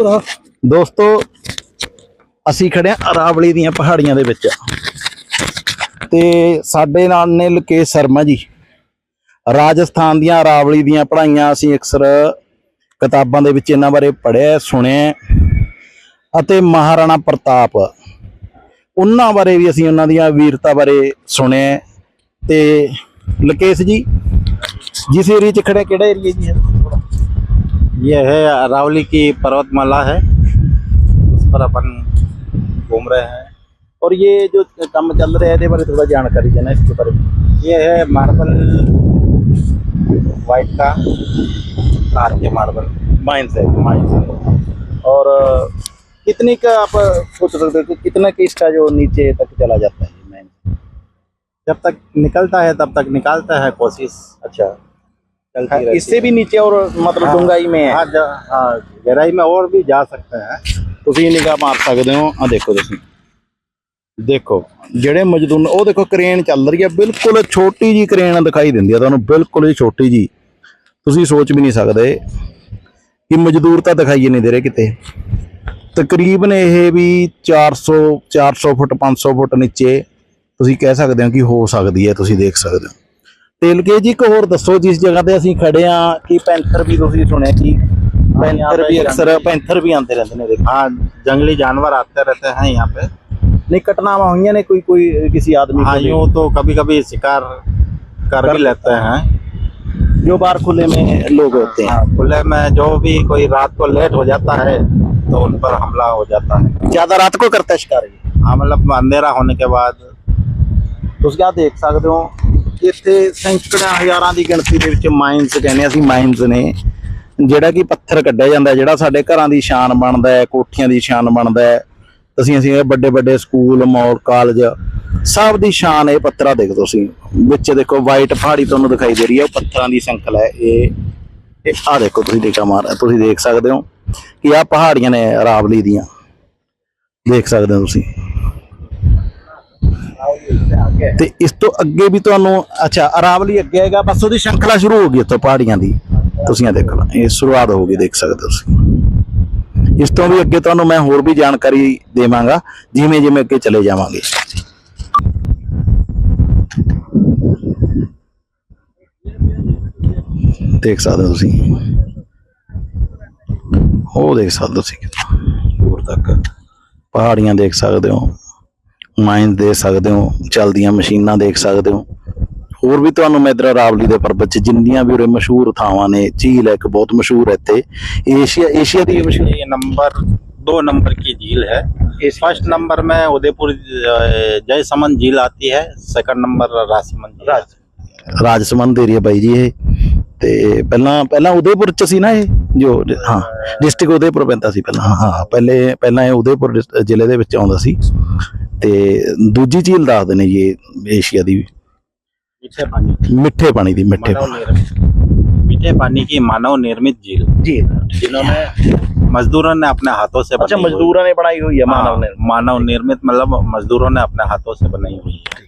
ਦੋਸਤੋ, ਅਸੀਂ ਖੜੇ ਆ ਅਰਾਵਲੀ ਦੀਆਂ ਪਹਾੜੀਆਂ ਦੇ ਵਿੱਚ। ਤੇ ਸਾਡੇ ਨਾਲ ਨੇ ਲਕੇਸ਼ ਸ਼ਰਮਾ ਜੀ। ਰਾਜਸਥਾਨ ਦੀਆਂ ਅਰਾਵਲੀ ਦੀਆਂ ਪੜ੍ਹਾਈਆਂ ਅਸੀਂ ਅਕਸਰ ਕਿਤਾਬਾਂ ਦੇ ਵਿੱਚ ਇਹਨਾਂ ਬਾਰੇ ਪੜ੍ਹਿਆ ਸੁਣਿਆ ਅਤੇ ਮਹਾਰਾਣਾ ਪ੍ਰਤਾਪ, ਉਹਨਾਂ ਬਾਰੇ ਵੀ ਅਸੀਂ ਉਹਨਾਂ ਦੀਆਂ ਵੀਰਤਾ ਬਾਰੇ ਸੁਣਿਆ ਤੇ ਲਕੇਸ਼ ਜੀ ਜਿਸ ਏਰੀਏ 'ਚ ਖੜੇ ਕਿਹੜਾ ਏਰੀਆ ਜੀ? ਹੈ यह है अरावली की पर्वतमाला है। इस पर अपन घूम रहे हैं। और ये जो काम चल रहे हैं बारे थोड़ा जानकारी देना इसके बारे में। ये है मार्बल वाइट का कार के मार्बल, माइंस है माइंस है। और, कितने का आप सोच सकते हो कितना कि इसका जो नीचे तक चला जाता है माइंस जब तक निकलता है, तब तक निकालता है कोशिश। अच्छा। चलती रहती इससे है। भी नीचे और मतलब हाँ, डूंगाई में है हाँ ज- हाँ गहराई में और भी जा सकते हैं ਤੁਸੀਂ ਨਿਗਾਹ ਮਾਰ ਸਕਦੇ ਹੋ ਆ ਦੇਖੋ ਤੁਸੀਂ ਦੇਖੋ ਜਿਹੜੇ ਮਜ਼ਦੂਰ ਉਹ ਦੇਖੋ ਕ੍ਰੇਨ ਚੱਲ ਰਹੀ ਹੈ ਬਿਲਕੁਲ ਛੋਟੀ ਜੀ ਕ੍ਰੇਨ ਦਿਖਾਈ ਦਿੰਦੀ ਹੈ ਤੁਹਾਨੂੰ ਬਿਲਕੁਲ ਹੀ ਛੋਟੀ ਜੀ ਤੁਸੀਂ ਸੋਚ ਵੀ ਨਹੀਂ ਸਕਦੇ ਕਿ ਮਜ਼ਦੂਰ ਤਾਂ ਦਿਖਾਈ ਨਹੀਂ ਦੇ ਰਹੇ ਕਿਤੇ ਤਕਰੀਬਨ ਇਹ ਵੀ 400 400 ਫੁੱਟ 500 ਫੁੱਟ ਨੀਚੇ ਤੁਸੀਂ ਕਹਿ ਸਕਦੇ ਹੋ ਕਿ ਹੋ ਸਕਦੀ ਹੈ ਤੁਸੀਂ ਦੇਖ ਸਕਦੇ ਹੋ ਤੇਲਕੇ ਜੀ ਇੱਕ ਹੋਰ ਦੱਸੋ ਜਿਸ ਜਗ੍ਹਾ ਤੇ ਅਸੀਂ ਖੜੇ ਆ ਕਿ ਪੈਂਥਰ ਵੀ ਤੁਸੀਂ ਸੁਣਿਆ ਕਿ ਪੈਂਥਰ ਵੀ ਅਕਸਰ ਪੈਂਥਰ ਵੀ ਆਉਂਦੇ ਰਹਿੰਦੇ ਨੇ ਦੇਖੋ हाँ जंगली जानवर आते रहते हैं यहाँ पे ਨਹੀਂ ਘਟਨਾਵਾਂ ਹੋਈਆਂ ਨੇ ਕੋਈ ਕੋਈ ਕਿਸੇ ਆਦਮੀ हाँ को यूँ तो कभी कभी शिकार कर भी लेते हैं जो बार खुले में लोग होते हैं हाँ, खुले में जो भी कोई रात को लेट हो जाता है तो उन पर हमला हो जाता है ज्यादा रात को करता है शिकार ये हाँ मतलब अंधेरा होने के बाद ਤੁਸੀਂ ਆ ਦੇਖ ਸਕਦੇ ਹੋ ਇੱਥੇ ਸੈਂਕੜਿਆਂ ਹਜ਼ਾਰਾਂ ਦੀ ਗਿਣਤੀ ਦੇ ਵਿੱਚ ਮਾਈਨਸ ਕਹਿੰਦੇ ਅਸੀਂ ਮਾਈਨਸ ਨੇ, ਜਿਹੜਾ ਕਿ ਪੱਥਰ ਕੱਢਿਆ ਜਾਂਦਾ, ਜਿਹੜਾ ਸਾਡੇ ਘਰਾਂ ਦੀ ਸ਼ਾਨ ਬਣਦਾ ਹੈ, ਕੋਠੀਆਂ ਦੀ ਸ਼ਾਨ ਬਣਦਾ ਹੈ, ਤੁਸੀਂ ਅਸੀਂ ਵੱਡੇ ਵੱਡੇ ਸਕੂਲ ਮੌਲ ਕਾਲਜ ਸਭ ਦੀ ਸ਼ਾਨ ਇਹ ਪੱਥਰਾਂ ਦੇਖ ਤੁਸੀਂ, ਵਿੱਚ ਦੇਖੋ ਵਾਈਟ ਪਹਾੜੀ ਤੁਹਾਨੂੰ ਦਿਖਾਈ ਦੇ ਰਹੀ ਹੈ, ਉਹ ਪੱਥਰਾਂ ਦੀ ਸੰਕਲ ਹੈ, ਇਹ ਇਹ ਆ ਦੇਖੋ ਤੁਸੀਂ ਦੇਖਾ ਮਾਰ, ਤੁਸੀਂ ਦੇਖ ਸਕਦੇ ਹੋ ਕਿ ਆ ਪਹਾੜੀਆਂ ਨੇ ਰਾਵਲੀ ਦੀਆਂ, ਦੇਖ ਸਕਦੇ ਹੋ ਤੁਸੀਂ। ਤੇ ਇਸ ਤੋਂ ਅੱਗੇ ਵੀ ਤੁਹਾਨੂੰ, ਅੱਛਾ, ਅਰਾਵਲੀ ਅੱਗੇ ਹੈਗਾ, ਬਸ ਉਹਦੀ ਸ਼ೃಂখਲਾ ਸ਼ੁਰੂ ਹੋ ਗਈ ਇੱਥੋਂ ਪਹਾੜੀਆਂ ਦੀ। ਤੁਸੀਂ ਇਹ ਦੇਖੋ ਇਹ ਸ਼ੁਰੂਆਤ ਹੋ ਗਈ, ਦੇਖ ਸਕਦੇ ਹੋ ਤੁਸੀਂ। ਇਸ ਤੋਂ ਵੀ ਅੱਗੇ ਤੁਹਾਨੂੰ ਮੈਂ ਹੋਰ ਵੀ ਜਾਣਕਾਰੀ ਦੇਵਾਂਗਾ, ਜਿਵੇਂ ਜਿਵੇਂ ਅੱਗੇ ਚਲੇ ਜਾਵਾਂਗੇ। ਦੇਖ ਸਕਦੇ ਹੋ ਤੁਸੀਂ। ਉਹ ਦੇਖ ਸਕਦੇ ਹੋ ਤੁਸੀਂ ਦੂਰ ਤੱਕ ਪਹਾੜੀਆਂ ਦੇਖ ਸਕਦੇ ਹੋ। ਮਾਈਨ ਦੇ ਸਕਦੇ ਹੋ ਚਲਦੀਆਂ ਮਸ਼ੀਨਾਂ ਦੇਖ ਸਕਦੇ ਹੋ। ਹੋਰ ਵੀ ਤੁਹਾਨੂੰ ਮੈਂ ਇਧਰ ਰਾਵਲੀ ਦੇ ਪਰਬਤ ਚ ਜਿੰਨੀਆਂ ਵੀ ਉਰੇ ਮਸ਼ਹੂਰ ਥਾਵਾਂ ਨੇ ਝੀਲ ਇੱਕ ਬਹੁਤ ਮਸ਼ਹੂਰ ਹੈ ਇੱਥੇ। ਏਸ਼ੀਆ ਏਸ਼ੀਆ ਦੀ ਮਸ਼ਹੂਰ ਇਹ ਨੰਬਰ 2 नंबर की झील है इस फर्स्ट नंबर में उदयपुर जयसमन झील आती है सेकंड नंबर राजसमन राज राजसमन दे रही है भाई जी ਤੇ ਪਹਿਲਾਂ ਪਹਿਲਾਂ ਉਦੈਪੁਰ ਚ ਸੀ ਨਾ ਇਹ? ਜੋ ਹਾਂ ਡਿਸਟ੍ਰਿਕਟ ਉਦੈਪੁਰ ਪੈਂਦਾ ਸੀ ਪਹਿਲਾਂ। ਹਾਂ ਪਹਿਲੇ ਪਹਿਲਾਂ ਇਹ ਉਦੈਪੁਰ ਜ਼ਿਲ੍ਹੇ ਦੇ ਵਿੱਚ ਆਉਂਦਾ ਸੀ। ਤੇ ਦੂਜੀ ਝੀਲ ਦੱਸਦੇ ਨੇ ਜੀ ਇਹ ਏਸ਼ੀਆ ਦੀ मीठे पानी ਮਿੱਠੇ ਪਾਣੀ ਦੀ ਮਿੱਠੇ मानव ਪਾਣੀ निर्मित मीठे पानी की मानव निर्मित झील ਜੀ जिन्होंने मजदूरों ने अपने हाथों से ਅੱਛਾ बनाई हुई- ਮਜ਼ਦੂਰਾਂ ਨੇ ਬਣਾਈ ਹੋਈ ਹੈ हाँ, ਮਾਨਵ ਨੇ मानव निर्मित मतलब मजदूरों ने अपने हाथों से बनाई हुई है